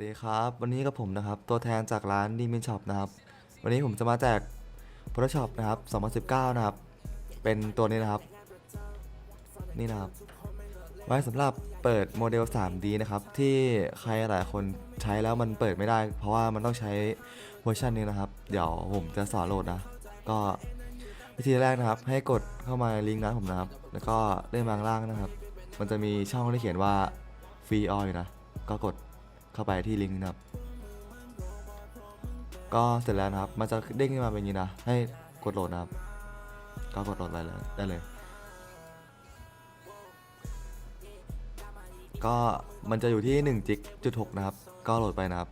สดีครับ วันนี้กับผมนะครับ ตัวแทนจากร้านดีมินช็อปนะครับ วันนี้ผมจะมาแจก Photoshop นะครับ 2019 นะครับ เป็นตัวนี้นะครับ นี่นะครับ ไว้สำหรับเปิดโมเดล 3D นะครับ ที่ใครหลายคนใช้แล้วมันเปิดไม่ได้ เพราะว่ามันต้องใช้เวอร์ชันนี้นะครับ เดี๋ยวผมจะสอนโหลดนะ ก็วิธีแรกนะครับ ให้กดเข้ามาลิงก์นั้นผมนะครับ แล้วก็เลื่อนมาข้างล่างนะครับ มันจะมีช่องที่เขียนว่าฟรีออยนะ ก็กด เข้าไปที่ลิงก์นะครับ ก็เสร็จแล้วนะครับ มันจะเด้งขึ้นมาเป็นอย่างนี้นะ ให้กดโหลดนะครับ ก็กดโหลดไปเลยได้เลย ก็มันจะอยู่ที่1จิกจุด6นะครับ ก็โหลดไปนะครับ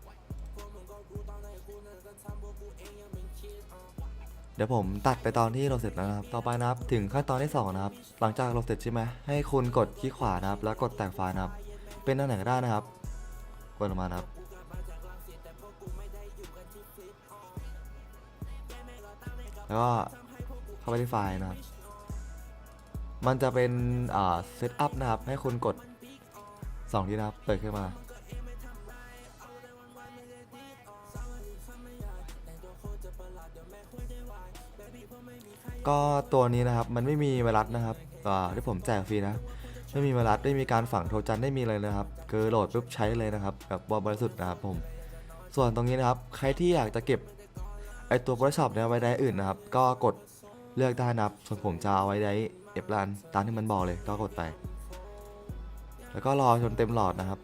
เดี๋ยวผมตัดไปตอนที่โหลดเสร็จแล้วนะครับ ต่อไปนะครับ ถึงขั้นตอนที่ 2 นะครับ หลังจากโหลดเสร็จใช่ไหมให้คุณกดคลิกขวานะครับ แล้วกดแต่งไฟล์นะครับ เป็นอันไหนก็ได้นะครับ กดออกมานะครับแล้วก็เข้าไปที่ไฟล์นะครับ มันจะเป็นอ่าเซตอัพนะครับ ให้คุณกด2ทีนะครับ เปิดขึ้นมา ก็ตัวนี้นะครับ มันไม่มีไวรัสนะครับที่ผมแจกฟรีนะ ไม่มีไวรัสไม่มีการฝังโทรจันไม่มีเลยนะครับคือโหลดปุ๊บใช้เลยนะครับแบบบริสุทธิ์นะครับผมส่วนตรงนี้นะครับใครที่อยากจะเก็บไอตัว Photoshop เนี่ยไว้ได้อื่นนะครับ ก็กดเลือกได้นะครับ ส่วนผมจะเอาไว้ได้เอฟลันตามที่มันบอกเลยก็กดไป แล้วก็รอจนเต็มหลอดนะครับ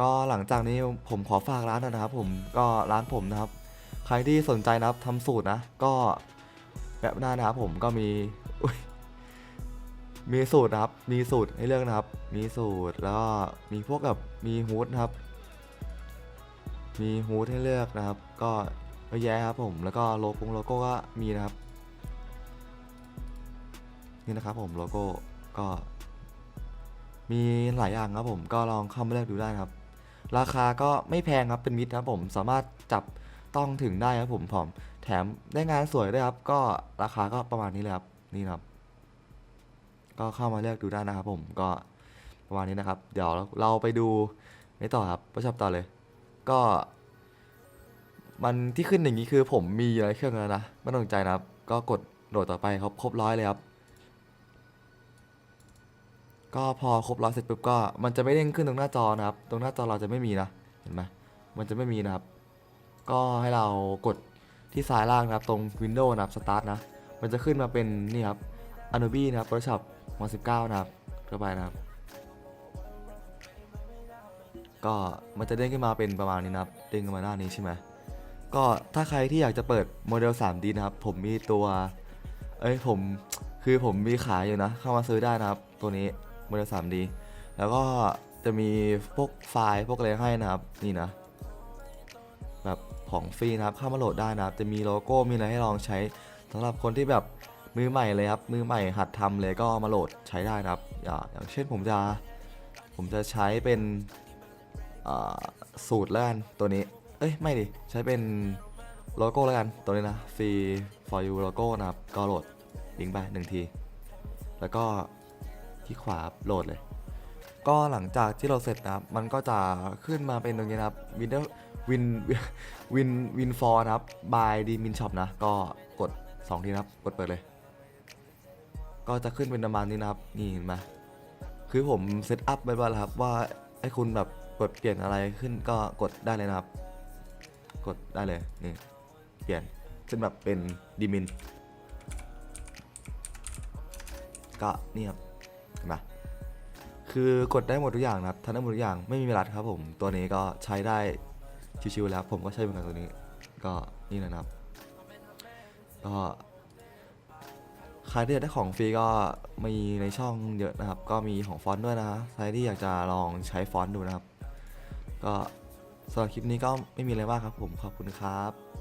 ก็หลังจากนี้ผมขอฝากร้านนะครับ ผมก็ร้านผมนะครับ ใครที่สนใจนะครับทำสูตรนะ ก็แบบหน้านะครับผมก็มีอุ๊ย มีสูตรนะครับ มีสูตรให้เลือกนะครับ มีสูตรแล้วก็มีพวกแบบมีฮูดนะครับ มีฮูดให้เลือกนะครับ ก็เยอะแยะครับผม แล้วก็โลโก้โลโก้ก็มีนะครับ นี่นะครับผมโลโก้ก็ มีหลายอย่างครับผม ก็ลองเข้ามาเลือกดูได้ครับ ราคาก็ไม่แพงครับ เป็นมิตรครับผม สามารถจับต้องถึงได้ครับผมผมแถมได้งานสวยด้วยครับ ก็ราคาก็ประมาณนี้เลยครับ นี่ครับ ก็เข้ามาเลือกดูได้นะครับผมก็ประมาณนี้นะครับ เดี๋ยวเราไปดูนี่ต่อครับประชอบต่อเลย ก็ มันที่ขึ้นอย่างนี้คือผมมีอะไรเครื่องแล้วนะไม่ต้องใจนะครับ ก็กดโหลดต่อไปครับครบร้อยเลยครับ ก็พอครบร้อยเสร็จปุ๊บก็มันจะไม่เด้งขึ้นตรงหน้าจอนะครับ ตรงหน้าจอเราจะไม่มีนะเห็นไหมมันจะไม่มีนะครับ ก็ให้เรากดที่ซ้ายล่างนะครับ ตรง Windows นะครับ Start นะ มันจะขึ้นมาเป็นนี่ครับ Adobe นะครับ Photoshop 2019นะครับเข้าไปนะครับ ก็มันจะเด้งขึ้นมาเป็นประมาณนี้นะครับเด้งขึ้นมาหน้านี้ใช่ไหมก็ถ้าใครที่อยากจะเปิดโมเดล 3D นะครับ ผมมีตัว เอ้ยผมคือผมมีขายอยู่นะ เข้ามาซื้อได้นะครับ ตัวนี้โมเดล 3D แล้วก็จะมีพวกไฟล์พวกอะไรให้นะครับ นี่นะแบบของฟรีนะครับเข้ามาโหลดได้นะครับ จะมีโลโก้มีอะไรให้ลองใช้สำหรับคนที่แบบ มือใหม่เลยครับมือใหม่หัดทำเลยก็มาโหลดใช้ได้นะครับอย่าอย่างเช่นผมจะผมจะใช้เป็นสูตรแล้วกันตัวนี้ เอ้ยไม่ดิใช้เป็นโลโก้แล้วกันตัวนี้นะฟรี for you โลโก้นะครับก็โหลดลิงก์ไปหนึ่งที แล้วก็ที่ขวาโหลดเลย ก็หลังจากที่เราเสร็จนะครับมันก็จะขึ้นมาเป็นตรงนี้นะครับ Windows Win Win Win for นะครับ by d m i n Shop นะ ก็กด 2 ทีนะครับ กดเปิดเลย ก็จะขึ้นเป็นประมาณนี้นะครับ นี่เห็นไหมคือผมเซตอัพไว้ว่าแล้วครับว่าให้คุณแบบกดเปลี่ยนอะไรขึ้นก็กดได้เลยนะครับ กดได้เลยนี่เปลี่ยนขึ้นแบบเป็นดิมินก็นี่ครับเห็นไหมคือกดได้หมดทุกอย่างนะครับทำได้หมดทุกอย่างไม่มีเวลาครับผมตัวนี้ก็ใช้ได้ชิวๆแล้วผมก็ใช้เหมือนกันตัวนี้ ก็นี่นะครับก็ ใครที่อยากได้ของฟรีก็มีในช่องเยอะนะครับ ก็มีของฟอนต์ด้วยนะใครที่อยากจะลองใช้ฟอนต์ดูนะครับ ก็สำหรับคลิปนี้ก็ไม่มีอะไรมากครับผมขอบคุณครับ